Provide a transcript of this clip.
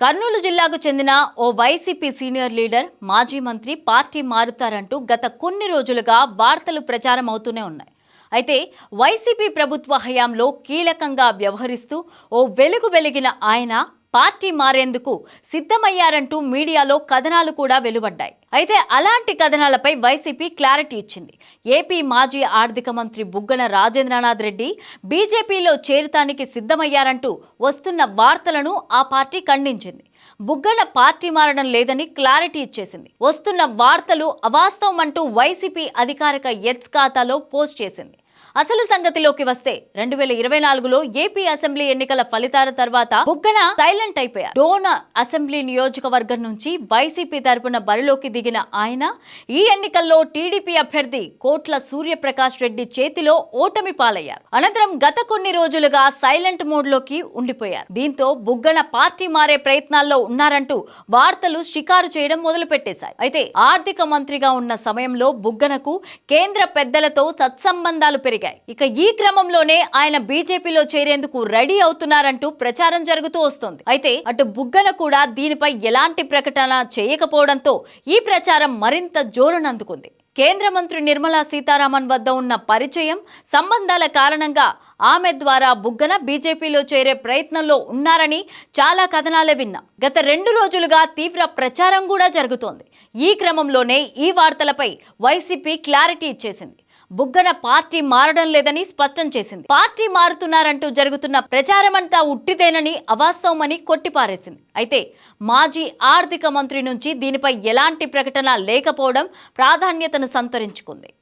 కర్నూలు జిల్లాకు చెందిన ఓ YCP senior leader మాజీ మంత్రి పార్టీ మారుతారంటూ గత కొన్ని రోజులుగా వార్తలు ప్రచారం అవుతూనే ఉన్నాయి. అయితే వైసీపీ ప్రభుత్వ హయాంలో కీలకంగా వ్యవహరిస్తూ ఓ వెలుగు వెలిగిన ఆయన పార్టీ మారేందుకు సిద్ధమయ్యారంటూ మీడియాలో కథనాలు కూడా వెలువడ్డాయి. అయితే అలాంటి కథనాలపై వైసీపీ క్లారిటీ ఇచ్చింది. ఏపీ మాజీ ఆర్థిక మంత్రి బుగ్గన రాజేంద్రనాథ్ రెడ్డి బీజేపీలో చేరుతానికి సిద్ధమయ్యారంటూ వస్తున్న వార్తలను ఆ పార్టీ ఖండించింది. బుగ్గన పార్టీ మారడం లేదని క్లారిటీ ఇచ్చేసింది. వస్తున్న వార్తలు అవాస్తవం అంటూ వైసీపీ అధికారిక ఎడ్స్ ఖాతాలో పోస్ట్ చేసింది. అసలు సంగతిలోకి వస్తే రెండు వేల ఇరవై నాలుగులో ఏపీ అసెంబ్లీ ఎన్నికల ఫలితాల తర్వాత బుగ్గన సైలెంట్ అయిపోయారు. డోన అసెంబ్లీ నియోజకవర్గం నుంచి వైసీపీ తరపున బరిలోకి దిగిన ఆయన ఈ ఎన్నికల్లో టీడీపీ అభ్యర్థి కోట్ల సూర్యప్రకాష్ రెడ్డి చేతిలో ఓటమి పాలయ్యారు. అనంతరం గత కొన్ని రోజులుగా సైలెంట్ మోడ్లోకి ఉండిపోయారు. దీంతో బుగ్గన పార్టీ మారే ప్రయత్నాల్లో ఉన్నారంటూ వార్తలు షికారు చేయడం మొదలుపెట్టేశాయి. అయితే ఆర్థిక మంత్రిగా ఉన్న సమయంలో బుగ్గనకు కేంద్ర పెద్దలతో సత్సంబంధాలు పెరిగాయి. ఇక ఈ క్రమంలోనే ఆయన బీజేపీలో చేరేందుకు రెడీ అవుతున్నారంటూ ప్రచారం జరుగుతూ వస్తోంది. అయితే అటు బుగ్గన కూడా దీనిపై ఎలాంటి ప్రకటన చేయకపోవడంతో ఈ ప్రచారం మరింత జోరునందుకుంది. కేంద్ర మంత్రి నిర్మలా సీతారామన్ వద్ద ఉన్న పరిచయం సంబంధాల కారణంగా ఆమె ద్వారా బుగ్గన బీజేపీలో చేరే ప్రయత్నంలో ఉన్నారని చాలా కథనాలే విన్నాం. గత రెండు రోజులుగా తీవ్ర ప్రచారం కూడా జరుగుతోంది. ఈ క్రమంలోనే ఈ వార్తలపై వైసీపీ క్లారిటీ ఇచ్చేసింది. బుగ్గన పార్టీ మారడం లేదని స్పష్టం చేసింది. పార్టీ మారుతున్నారంటూ జరుగుతున్న ప్రచారమంతా ఉట్టిదేనని అవాస్తవమని కొట్టిపారేసింది. అయితే మాజీ ఆర్థిక మంత్రి నుంచి దీనిపై ఎలాంటి ప్రకటన లేకపోవడం ప్రాధాన్యతను సంతరించుకుంది.